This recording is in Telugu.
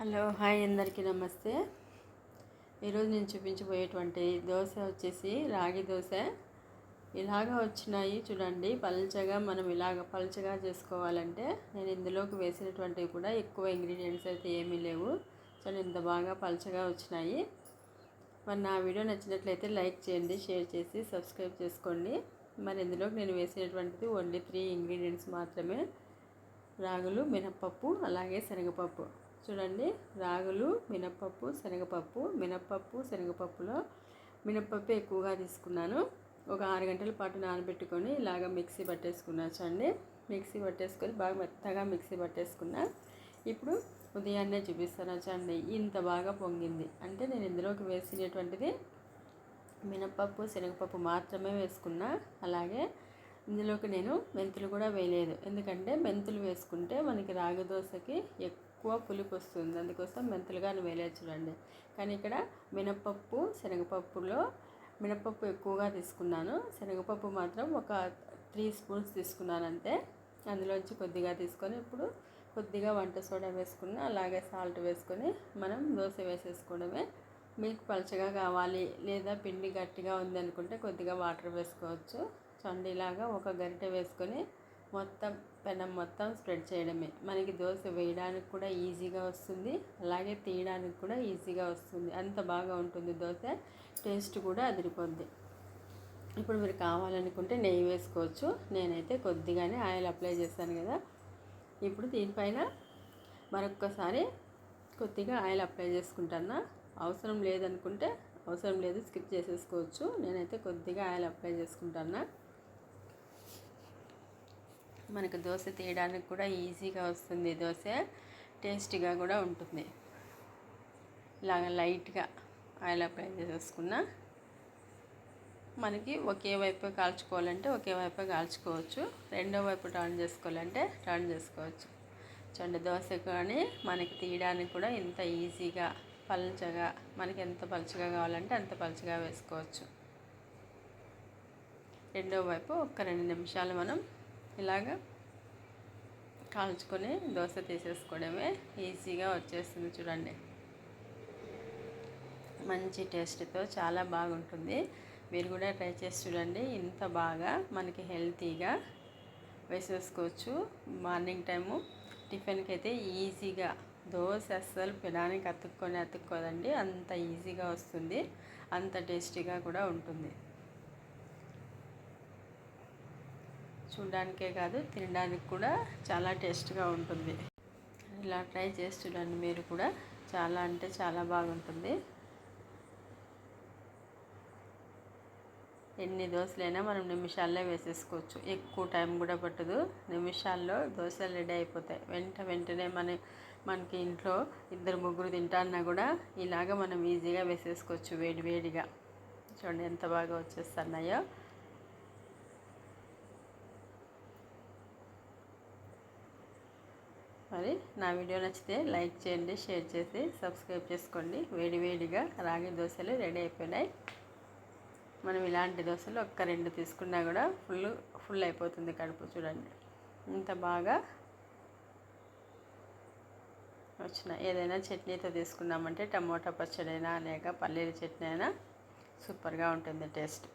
హలో హాయ్ అందరికీ నమస్తే. ఈరోజు నేను చూపించబోయేటువంటి దోశ వచ్చేసి రాగి దోశ. ఇలాగ వచ్చినాయి చూడండి పల్చగా మనం ఇలాగ పల్చగా చేసుకోవాలంటే నేను ఇందులోకి వేసినటువంటివి కూడా ఎక్కువ ఇంగ్రీడియంట్స్ అయితే ఏమీ లేవు. సో ఇంత బాగా పల్చగా వచ్చినాయి. మరి నా వీడియో నచ్చినట్లయితే లైక్ చేయండి షేర్ చేసి సబ్స్క్రైబ్ చేసుకోండి. మరి ఇందులోకి నేను వేసినటువంటిది ఓన్లీ త్రీ ఇంగ్రీడియంట్స్ మాత్రమే. రాగులు మినప్పప్పు అలాగే శనగపప్పు. చూడండి రాగులు మినప్పప్పు శనగపప్పు మినప్పప్పు శనగపప్పులో మినప్పప్పు ఎక్కువగా తీసుకున్నాను. ఒక ఆరు గంటల పాటు నానబెట్టుకొని ఇలాగ మిక్సీ పట్టేసుకున్నా చూడండి. మిక్సీ పట్టేసుకొని బాగా మెత్తగా మిక్సీ పట్టేసుకున్నా. ఇప్పుడు ఉదయాన్నే చూపిస్తాను చూడండి ఇంత బాగా పొంగింది. అంటే నేను ఇందులోకి వేసినటువంటిది మినప్పప్పు శనగపప్పు మాత్రమే వేసుకున్నా. అలాగే ఇందులోకి నేను మెంతులు కూడా వేయలేదు. ఎందుకంటే మెంతులు వేసుకుంటే మనకి రాగి దోశకి ఎక్కువ పులుపు వస్తుంది. అందుకోసం మెంతులు కానీ వేయలేదు చూడండి. కానీ ఇక్కడ మినపప్పు శనగపప్పులో మినపప్పు ఎక్కువగా తీసుకున్నాను. శనగపప్పు మాత్రం ఒక త్రీ స్పూన్స్ తీసుకున్నాను అంతే. అందులోంచి కొద్దిగా తీసుకొని ఇప్పుడు కొద్దిగా వంట సోడా వేసుకున్న అలాగే సాల్ట్ వేసుకొని మనం దోశ వేసేసుకోవడమే. మీకు పలచగా కావాలి లేదా పిండి గట్టిగా ఉంది అనుకుంటే కొద్దిగా వాటర్ వేసుకోవచ్చు. చండీలాగా ఒక గరిటె వేసుకొని మొత్తం పెనం మొత్తం స్ప్రెడ్ చేయడమే. మనకి దోశ వేయడానికి కూడా ఈజీగా వస్తుంది. అలాగే తీయడానికి కూడా ఈజీగా వస్తుంది. అంత బాగా ఉంటుంది దోశ. టేస్ట్ కూడా అదిరిపోద్ది. ఇప్పుడు మీరు కావాలనుకుంటే నెయ్యి వేసుకోవచ్చు. నేనైతే కొద్దిగానే ఆయిల్ అప్లై చేశాను కదా. ఇప్పుడు దీనిపైన మరొక్కసారి కొద్దిగా ఆయిల్ అప్లై చేసుకుంటాను? అవసరం లేదనుకుంటే అవసరం లేదు స్కిప్ చేసేసుకోవచ్చు. నేనైతే కొద్దిగా ఆయిల్ అప్లై చేసుకుంటాను? మనకు దోశ తీయడానికి కూడా ఈజీగా వస్తుంది. దోశ టేస్టీగా కూడా ఉంటుంది. ఇలాగ లైట్గా ఆయిల్ అప్లై చేసేసుకున్న మనకి ఒకే వైపు కాల్చుకోవాలంటే ఒకే వైపు కాల్చుకోవచ్చు. రెండో వైపు టర్న్ చేసుకోవాలంటే టర్న్ చేసుకోవచ్చు. చూడండి దోశ కానీ మనకి తీయడానికి కూడా ఇంత ఈజీగా పలుచగా మనకి ఎంత పలుచగా కావాలంటే అంత పలుచగా వేసుకోవచ్చు. రెండో వైపు ఒక రెండు నిమిషాలు మనం ఇలాగ కాల్చుకొని దోశ తీసేసుకోవడమే ఈజీగా వచ్చేస్తుంది చూడండి. మంచి టేస్ట్తో చాలా బాగుంటుంది. మీరు కూడా ట్రై చేసి చూడండి. ఇంత బాగా మనకి హెల్తీగా వేసేసుకోవచ్చు. మార్నింగ్ టైము టిఫిన్కి అయితే ఈజీగా దోశ అస్సలు పినానికి అతుక్కొని అతుక్కోదండి. అంత ఈజీగా వస్తుంది. అంత టేస్టీగా కూడా ఉంటుంది. చూడడానికే కాదు తినడానికి కూడా చాలా టేస్ట్గా ఉంటుంది. ఇలా ట్రై చేసి చూడండి మీరు కూడా. చాలా అంటే చాలా బాగుంటుంది. ఎన్ని దోశలైనా మనం నిమిషాల్లో వేసేసుకోవచ్చు. ఎక్కువ టైం కూడా పట్టదు. నిమిషాల్లో దోశలు రెడీ అయిపోతాయి. వెంట వెంటనే మన మనకి ఇంట్లో ఇద్దరు ముగ్గురు తింటాన్నా కూడా ఇలాగ మనం ఈజీగా వేసేసుకోవచ్చు వేడి వేడిగా. చూడండి ఎంత బాగా వచ్చేస్తున్నాయో. మరి నా వీడియో నచ్చితే లైక్ చేయండి షేర్ చేసి సబ్స్క్రైబ్ చేసుకోండి. వేడివేడిగా రాగి దోశలు రెడీ అయిపోయినాయి. మనం ఇలాంటి దోశలు ఒక్క రెండు తీసుకున్నా కూడా ఫుల్ ఫుల్ అయిపోతుంది కడుపు చూడండి. ఇంత బాగా వచ్చిన ఏదైనా చట్నీతో తీసుకున్నామంటే టమోటా పచ్చడి అయినా లేక పల్లీల చట్నీ అయినా సూపర్గా ఉంటుంది టేస్ట్.